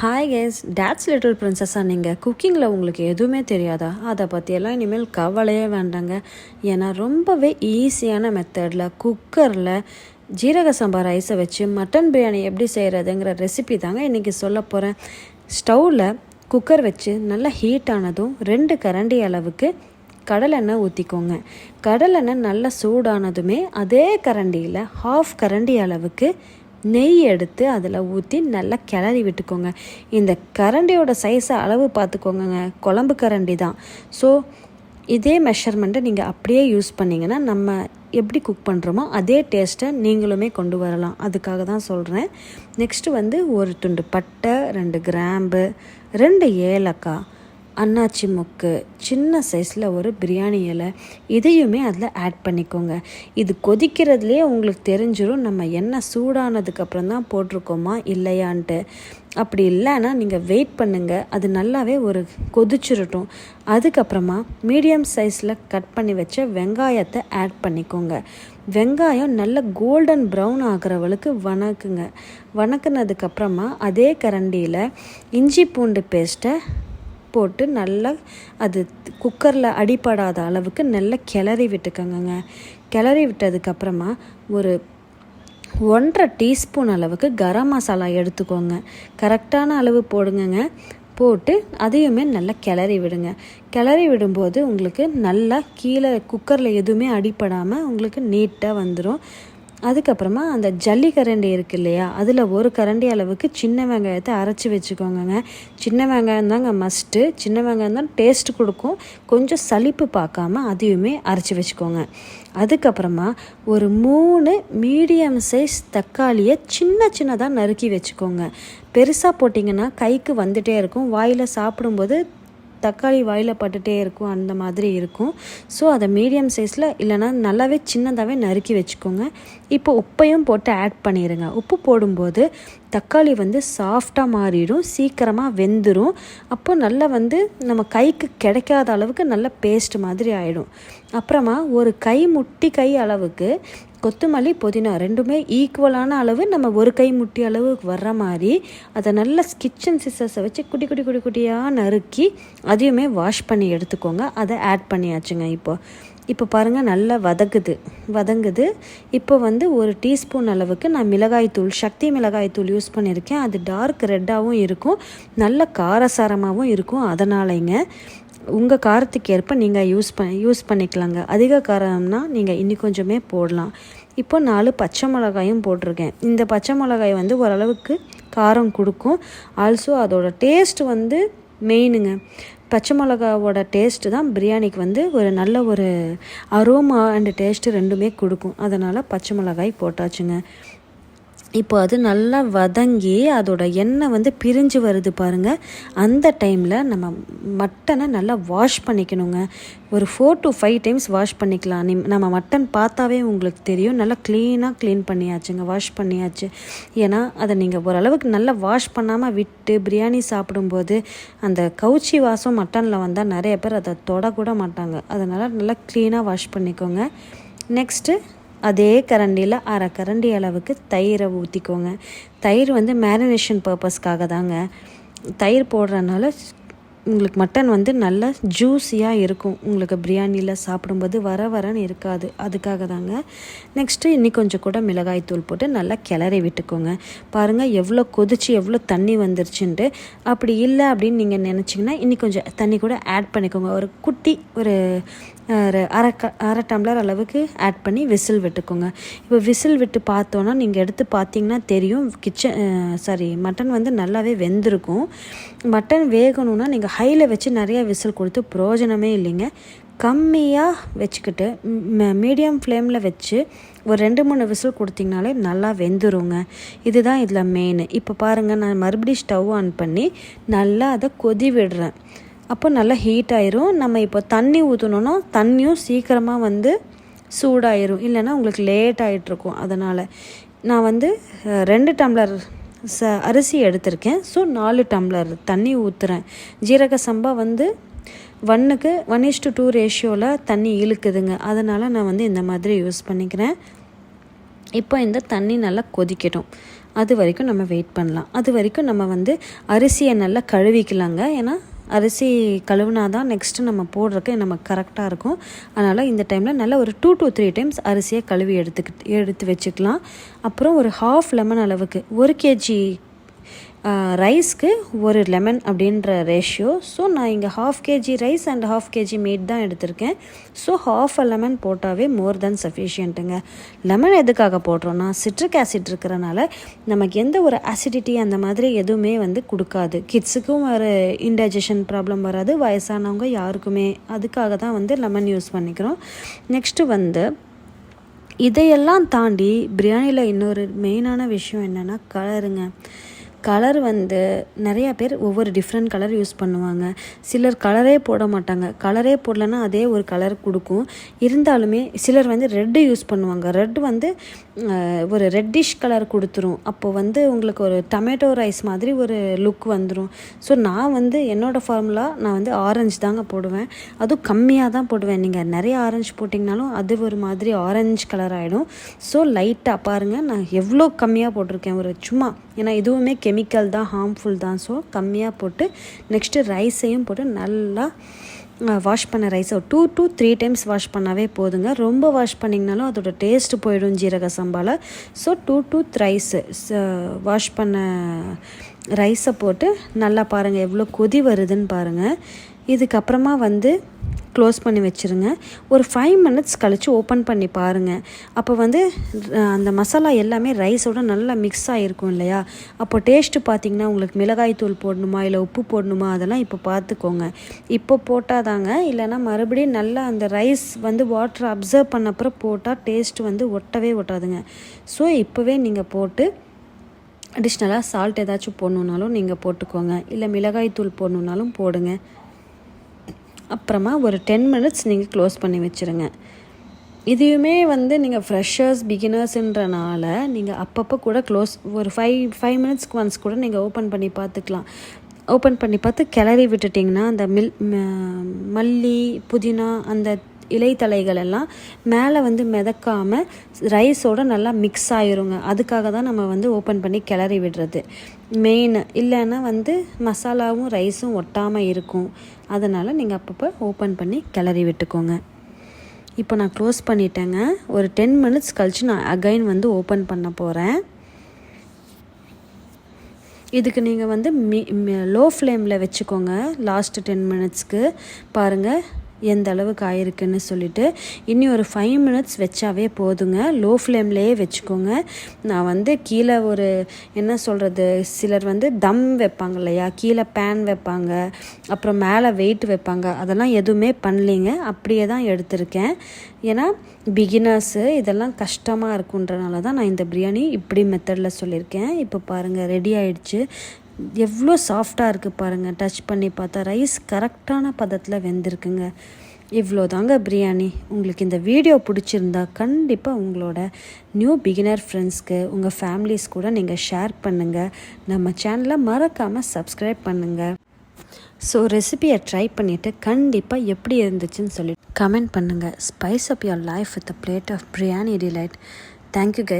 Hi guys dates little பிரின்சஸாக நீங்கள் குக்கிங்கில் உங்களுக்கு எதுவுமே தெரியாதா? அதை பற்றியெல்லாம் இனிமேல் கவலையே வேண்டாங்க. ஏன்னா ரொம்பவே ஈஸியான மெத்தடில் குக்கரில் ஜீரக சம்பா ரைஸை வச்சு மட்டன் பிரியாணி எப்படி செய்கிறதுங்கிற ரெசிபி தாங்க இன்றைக்கி சொல்ல போகிறேன் ஸ்டவ்வில் குக்கர் வச்சு நல்லா ஹீட் ஆனதும் ரெண்டு கரண்டி அளவுக்கு கடலெண்ணெய் ஊற்றிக்கோங்க கடலெண்ணெய் நல்லா சூடானதுமே அதே கரண்டியில் ஹாஃப் கரண்டி அளவுக்கு நெய் எடுத்து அதில் ஊற்றி நல்லா கிளறி விட்டுக்கோங்க. இந்த கரண்டியோட சைஸை அளவு பார்த்துக்கோங்க குழம்பு கரண்டி தான். ஸோ இதே மெஷர்மெண்ட்டை நீங்கள் அப்படியே யூஸ் பண்ணிங்கன்னா நம்ம எப்படி குக் பண்ணுறோமோ அதே டேஸ்ட்டை நீங்களுமே கொண்டு வரலாம். அதுக்காக தான் சொல்கிறேன் நெக்ஸ்ட்டு வந்து ஒரு துண்டு பட்டை ரெண்டு கிராம்பு ரெண்டு ஏலக்காய். அன்னாச்சி முக்கு சின்ன சைஸில் ஒரு பிரியாணி இலை இதையுமே அதில் ஆட் பண்ணிக்கோங்க. இது கொதிக்கிறதுலே உங்களுக்கு தெரிஞ்சிடும் நம்ம எண்ணெய் சூடானதுக்கப்புறம் தான் போட்டிருக்கோமா இல்லையான்ட்டு. அப்படி இல்லைன்னா நீங்கள் வெயிட் பண்ணுங்கள் அது நல்லாவே ஒரு கொதிச்சிருட்டும். அதுக்கப்புறமா மீடியம் சைஸில் கட் பண்ணி வச்ச வெங்காயத்தை ஆட் பண்ணிக்கோங்க. வெங்காயம் நல்ல கோல்டன் ப்ரௌன் ஆகிறவளுக்கு வணக்குங்க. வணக்குனதுக்கப்புறமா அதே கரண்டியில் இஞ்சி பூண்டு பேஸ்ட்டை போட்டு நல்லா அது குக்கரில் அடிப்படாத அளவுக்கு நல்லா கிளறி விட்டுக்கோங்க கிளறி விட்டதுக்கப்புறமா ஒரு ஒன்றரை டீஸ்பூன் அளவுக்கு கரம் மசாலா எடுத்துக்கோங்க. கரெக்டான அளவு போடுங்கங்க. போட்டு அதையுமே நல்லா கிளறி விடுங்க. கிளறி விடும்போது உங்களுக்கு நல்லா கீழே குக்கரில் எதுவுமே அடிப்படாமல் உங்களுக்கு நீட்டாக வந்துடும் அதுக்கப்புறமா அந்த ஜல்லி கரண்டி இருக்கு இல்லையா? அதில் ஒரு கரண்டி அளவுக்கு சின்ன வெங்காயத்தை அரைச்சி வச்சுக்கோங்கங்க. சின்ன வெங்காயம் தாங்க மஸ்ட்டு சின்ன வெங்காயம் தான் டேஸ்ட் கொடுக்கும். கொஞ்சம் சளிப்பு பார்க்காம அதையுமே அரைச்சி வச்சுக்கோங்க. அதுக்கப்புறமா ஒரு மூணு மீடியம் சைஸ் தக்காளியை சின்ன சின்னதாக நறுக்கி வச்சுக்கோங்க. பெருசாக போட்டிங்கன்னா கைக்கு வந்துகிட்டே இருக்கும். வாயில் சாப்பிடும்போது தக்காளி வாயில் பட்டுட்டே இருக்கும் அந்த மாதிரி இருக்கும். ஸோ அதை மீடியம் சைஸில் இல்லைனா நல்லாவே சின்னதாகவே நறுக்கி வச்சுக்கோங்க. இப்போ உப்பையும் போட்டு ஆட் பண்ணிடுங்க உப்பு போடும்போது தக்காளி வந்து சாஃப்டாக மாறிடும் சீக்கிரமாக வெந்துடும் அப்போ நல்லா வந்து நம்ம கைக்கு கிடைக்காத அளவுக்கு நல்ல பேஸ்ட் மாதிரி ஆகிடும் அப்புறமா ஒரு கை முட்டி கை அளவுக்கு கொத்தமல்லி புதினா ரெண்டுமே ஈக்குவலான அளவு நம்ம ஒரு கை முட்டி அளவு வர்ற மாதிரி அதை நல்லா கிச்சன் சிசர்ஸை வச்சு குட்டி குட்டி குட்டி குட்டியாக நறுக்கி அதையுமே வாஷ் பண்ணி எடுத்துக்கோங்க. அதை ஆட் பண்ணியாச்சுங்க இப்போ. இப்போ பாருங்கள் நல்லா வதக்குது. வதங்குது. இப்போ வந்து ஒரு டீஸ்பூன் அளவுக்கு நான் மிளகாய்த்தூள் சக்தி மிளகாய்த்தூள் யூஸ் பண்ணியிருக்கேன். அது டார்க் ரெட்டாகவும் இருக்கும். நல்ல காரசாரமாகவும் இருக்கும். அதனாலங்க உங்கள் காரத்துக்கு ஏற்ப நீங்கள் யூஸ் ப யூஸ் பண்ணிக்கலாங்க. அதிக காரம்னா நீங்கள் இன்னி கொஞ்சமே போடலாம். இப்போ நாலு பச்சை மிளகாயும் போட்டிருக்கேன். இந்த பச்சை மிளகாய் வந்து ஓரளவுக்கு காரம் கொடுக்கும். ஆல்சோ அதோட டேஸ்ட் வந்து மெயினுங்க பச்சை மிளகாவோட டேஸ்ட்டு தான் பிரியாணிக்கு வந்து ஒரு நல்ல ஒரு அரோமா அண்ட் டேஸ்ட்டு ரெண்டுமே கொடுக்கும். அதனால் பச்சை மிளகாய் போட்டாச்சுங்க. இப்போ அது நல்லா வதங்கி அதோட எண்ணெய் வந்து பிரிஞ்சு வருது பாருங்கள் அந்த டைமில் நம்ம மட்டனை நல்லா வாஷ் பண்ணிக்கணுங்க. ஒரு four to five times wash பண்ணிக்கலாம். நிம் நம்ம மட்டன் பார்த்தாவே உங்களுக்கு தெரியும். நல்லா க்ளீனாக க்ளீன் பண்ணியாச்சுங்க. வாஷ் பண்ணியாச்சு. ஏன்னா அதை நீங்கள் ஓரளவுக்கு நல்லா வாஷ் பண்ணாமல் விட்டு பிரியாணி சாப்பிடும்போது அந்த கவுச்சி வாசம் மட்டனில் வந்தால் நிறைய பேர் அதை தொடக்கூட மாட்டாங்க. அதனால் நல்லா க்ளீனாக வாஷ் பண்ணிக்கோங்க. நெக்ஸ்ட்டு அதே கரண்டியில் அரை கரண்டி அளவுக்கு தயிரை ஊற்றிக்கோங்க தயிர் வந்து மேரினேஷன் பர்பஸ்க்காக தாங்க. தயிர் போடுறதுனால உங்களுக்கு மட்டன் வந்து நல்லா ஜூஸியாக இருக்கும். உங்களுக்கு பிரியாணியில் சாப்பிடும்போது வர வரன்னு இருக்காது. அதுக்காக தாங்க. நெக்ஸ்ட்டு இன்னி கொஞ்சம் கூட மிளகாய் தூள் போட்டு நல்லா கிளறி விட்டுக்கோங்க. பாருங்கள் எவ்வளோ கொதிச்சு எவ்வளோ தண்ணி வந்துருச்சுன்ட்டு. அப்படி இல்லை அப்படின்னு நீங்கள் நினச்சிங்கன்னா இன்னி கொஞ்சம் தண்ணி கூட ஆட் பண்ணிக்கோங்க. ஒரு குட்டி ஒரு ஒரு அரை க அரை டம்ளர் அளவுக்கு ஆட் பண்ணி விசில் விட்டுக்கோங்க. இப்போ விசில் விட்டு பார்த்தோன்னா நீங்கள் எடுத்து பார்த்தீங்கன்னா தெரியும். கிச்சன் சாரி மட்டன் வந்து நல்லாவே வெந்திருக்கும். மட்டன் வேகணும்னா நீங்கள் ஹையில் வச்சு நிறையா விசில் கொடுத்து பிரயோஜனமே இல்லைங்க. கம்மியாக வச்சுக்கிட்டு மீடியம் ஃப்ளேமில் வச்சு ஒரு ரெண்டு மூணு விசில் கொடுத்திங்கனாலே நல்லா வெந்துருங்க. இதுதான் இதில் மெயின் இப்போ பாருங்கள் நான் மறுபடியும் ஸ்டவ் ஆன் பண்ணி நல்லா அதை கொதி விடுறேன். அப்போ நல்லா ஹீட் ஆயிரும். நம்ம இப்போ தண்ணி ஊற்றணுன்னா தண்ணியும் சீக்கிரமாக வந்து சூடாயிரும். இல்லைன்னா உங்களுக்கு லேட் ஆகிட்ருக்கும் அதனால் நான் வந்து ரெண்டு டம்ளர் ச அரிசி எடுத்திருக்கேன். ஸோ நாலு டம்ளர் தண்ணி ஊற்றுறேன் ஜீரக சம்பா வந்து ஒன்னுக்கு ஒன் இஸ் டு டூ ரேஷியோவில் தண்ணி இழுக்குதுங்க. அதனால் நான் வந்து இந்த மாதிரி யூஸ் பண்ணிக்கிறேன். இப்போ இந்த தண்ணி நல்லா கொதிக்கட்டும். அது வரைக்கும் நம்ம வெயிட் பண்ணலாம். அது வரைக்கும் நம்ம வந்து அரிசியை நல்லா கழுவிக்கலாங்க. ஏன்னா அரிசி கழுவுனா தான் நெக்ஸ்ட்டு நம்ம போடுறதுக்கு நமக்கு கரெக்டாக இருக்கும். அதனால் இந்த டைமில் நல்லா ஒரு டூ டு த்ரீ டைம்ஸ் அரிசியை கழுவி எடுத்துக்கிட்டு எடுத்து வச்சுக்கலாம். அப்புறம் ஒரு ஹாஃப் லெமன் அளவுக்கு ஒரு கேஜி ரைஸ்க்கு ஒரு லெமன் அப்படின்ற ரேஷியோ ஸோ நான் இங்கே half KG rice and half KG meat தான் எடுத்திருக்கேன். ஸோ ஹாஃப் அ லெமன் போட்டாவே மோர் தென் சஃபிஷியண்ட்டுங்க லெமன் எதுக்காக போடுறோன்னா சிட்ரிக் ஆசிட் இருக்கிறனால நமக்கு எந்த ஒரு அசிடிட்டி அந்த மாதிரி எதுவுமே வந்து கொடுக்காது. கிட்ஸுக்கும் ஒரு இன்டைஜஷன் ப்ராப்ளம் வராது. வயசானவங்க யாருக்குமே அதுக்காக தான் வந்து லெமன் யூஸ் பண்ணிக்கிறோம். நெக்ஸ்ட்டு வந்து இதையெல்லாம் தாண்டி பிரியாணியில் இன்னொரு மெயினான விஷயம் என்னென்னா கலருங்க கலர் வந்து நிறையா பேர் ஒவ்வொரு டிஃப்ரெண்ட் கலர் யூஸ் பண்ணுவாங்க. சிலர் கலரே போட மாட்டாங்க. கலரே போடலன்னா அதே ஒரு கலர் கொடுக்கும். இருந்தாலுமே சிலர் வந்து ரெட்டு யூஸ் பண்ணுவாங்க. ரெட் வந்து ஒரு ரெட்டிஷ் கலர் கொடுத்துரும். அப்போ வந்து உங்களுக்கு ஒரு டமேட்டோ ரைஸ் மாதிரி ஒரு லுக் வந்துடும் ஸோ நான் வந்து என்னோடய ஃபார்முலா நான் வந்து ஆரஞ்சு தாங்க போடுவேன். அதுவும் கம்மியாக தான் போடுவேன். நீங்கள் நிறைய ஆரஞ்சு போட்டிங்கனாலும் அது ஒரு மாதிரி ஆரஞ்சு கலர் ஆகிடும் ஸோ லைட்டாக பாருங்கள் நான் எவ்வளோ கம்மியாக போட்டிருக்கேன். ஒரு சும்மா ஏன்னா இதுவுமே கெமிக்கல் தான் ஹார்ம்ஃபுல் தான். ஸோ கம்மியாக போட்டு நெக்ஸ்ட்டு ரைஸையும் போட்டு நல்லா வாஷ் பண்ண ரைஸை two two three times wash பண்ணாவே போதுங்க. ரொம்ப வாஷ் பண்ணிங்கனாலும் அதோட டேஸ்ட்டு போயிடும் ஜீரக சம்பாவில் so two two rice wash பண்ண ரைஸை போட்டு நல்லா பாருங்கள் எவ்வளோ கொதி வருதுன்னு பாருங்கள் இதுக்கப்புறமா வந்து க்ளோஸ் பண்ணி வச்சுருங்க. ஒரு ஃபைவ் மினிட்ஸ் கழித்து ஓப்பன் பண்ணி பாருங்கள் அப்போ வந்து அந்த மசாலா எல்லாமே ரைஸோட நல்லா மிக்ஸ் ஆகிருக்கும் இல்லையா? அப்போ டேஸ்ட்டு பார்த்திங்கன்னா உங்களுக்கு மிளகாய் தூள் போடணுமா இல்லை உப்பு போடணுமா அதெல்லாம் இப்போ பார்த்துக்கோங்க இப்போ போட்டால் தாங்க இல்லைன்னா மறுபடியும் நல்லா அந்த ரைஸ் வந்து வாட்டர் அப்சர்வ் பண்ணப்புறம் போட்டால் டேஸ்ட் வந்து ஒட்டவே ஒட்டாதுங்க. ஸோ இப்போவே நீங்கள் போட்டு அடிஷ்னலாக சால்ட் ஏதாச்சும் போடணுன்னாலும் நீங்கள் போட்டுக்கோங்க. இல்லை மிளகாய் தூள் போடணுன்னாலும் போடுங்க. அப்புறமா ஒரு டென் மினிட்ஸ் நீங்கள் க்ளோஸ் பண்ணி வச்சுருங்க. இதையுமே வந்து நீங்கள் ஃப்ரெஷர்ஸ் பிகினர்ஸுன்றனால நீங்கள் அப்பப்போ கூட க்ளோஸ் ஒரு ஃபைவ் ஃபைவ் மினிட்ஸ்க்கு ஒன்ஸ் கூட நீங்கள் ஓப்பன் பண்ணி பார்த்துக்கலாம். ஓப்பன் பண்ணி பார்த்து கிளறி விட்டுட்டிங்கன்னா அந்த மில் மல்லி புதினா அந்த இலைத்தலைகள் எல்லாம் மேலே வந்து மிதக்காமல் ரைஸோடு நல்லா மிக்ஸ் ஆயிருங்க. அதுக்காக தான் நம்ம வந்து ஓப்பன் பண்ணி கிளறி விடுறது. மெயின் இல்லைன்னா வந்து மசாலாவும் ரைஸும் ஒட்டாமல் இருக்கும். அதனால் நீங்கள் அப்பப்போ ஓப்பன் பண்ணி கிளறி விட்டுக்கோங்க. இப்போ நான் க்ளோஸ் பண்ணிட்டேங்க. ஒரு டென் மினிட்ஸ் கழித்து நான் அகைன் வந்து ஓப்பன் பண்ண போகிறேன் இதுக்கு நீங்கள் வந்து மி லோ ஃப்ளேமில் வச்சுக்கோங்க லாஸ்ட்டு டென் மினிட்ஸ்க்கு பாருங்கள் எந்த அளவுக்கு ஆயிருக்குன்னு சொல்லிட்டு இனி ஒரு ஃபைவ் மினிட்ஸ் வச்சாவே போதுங்க. லோ ஃப்ளேம்லேயே வச்சுக்கோங்க. நான் வந்து கீழே ஒரு என்ன சொல்கிறது சிலர் வந்து தம் வைப்பாங்க இல்லையா? கீழே பேன் வைப்பாங்க. அப்புறம் மேலே வெயிட் வைப்பாங்க. அதெல்லாம் எதுவுமே பண்ணலிங்க. அப்படியே தான் எடுத்திருக்கேன். ஏன்னா பிகினர்ஸு இதெல்லாம் கஷ்டமாக இருக்குன்றனால தான் நான் இந்த பிரியாணி இப்படி மெத்தடில் சொல்லியிருக்கேன். இப்போ பாருங்கள் ரெடி ஆயிடுச்சு. எவ்வளோ சாஃப்டாக இருக்குது பாருங்கள் டச் பண்ணி பார்த்தா ரைஸ் கரெக்டான பதத்தில் வெந்திருக்குங்க. இவ்வளோ தாங்க பிரியாணி. உங்களுக்கு இந்த வீடியோ பிடிச்சிருந்தா கண்டிப்பாக உங்களோட நியூ பிகினர் ஃப்ரெண்ட்ஸ்க்கு உங்கள் ஃபேமிலிஸ் கூட நீங்கள் ஷேர் பண்ணுங்கள் நம்ம சேனலை மறக்காமல் சப்ஸ்கிரைப் பண்ணுங்கள் ஸோ ரெசிபியை ட்ரை பண்ணிவிட்டு கண்டிப்பாக எப்படி இருந்துச்சுன்னு சொல்லி கமெண்ட் பண்ணுங்கள் spice up your life with a plate of biryani delight thank you guy